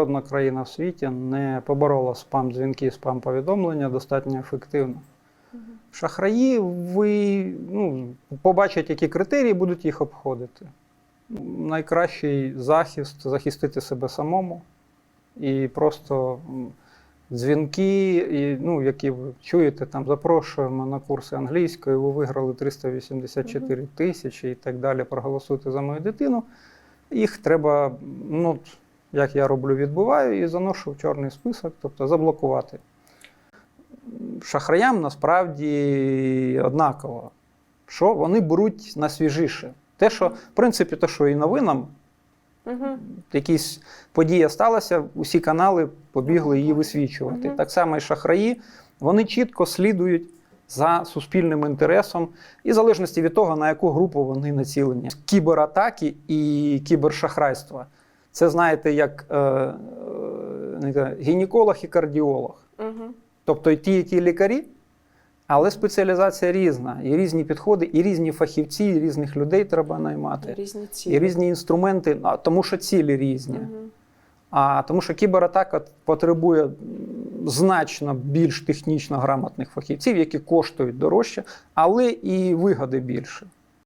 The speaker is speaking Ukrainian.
жодна країна в світі не поборола спам-дзвінки, спам-повідомлення достатньо ефективно. Шахраї, ви ну, побачать, які критерії будуть їх обходити. Найкращий захист захистити себе самому і просто дзвінки, і, ну, які ви чуєте, там запрошуємо на курси англійської, ви виграли 384 тисячі і так далі. Проголосуйте за мою дитину. Їх треба, ну, як я роблю, відбуваю і заношу в чорний список, тобто заблокувати. Шахраям насправді однаково, що вони беруть на свіжіше. Те, що, в принципі, те, що і новинам, Угу. якісь подія сталася, усі канали побігли її висвічувати. Мгм. Так само і шахраї, вони чітко слідують за суспільним інтересом, і в залежності від того, на яку групу вони націлені. Кібератаки і кібершахрайства. Це знаєте, як е, е, гінеколог і кардіолог. Угу. Тобто і ті, лікарі, але спеціалізація різна, і різні підходи, і різні фахівці, і різних людей треба наймати. Різні цілі. І різні інструменти, тому що цілі різні. Мгм. А тому що кібератака потребує значно більш технічно грамотних фахівців, які коштують дорожче, але і вигоди більше.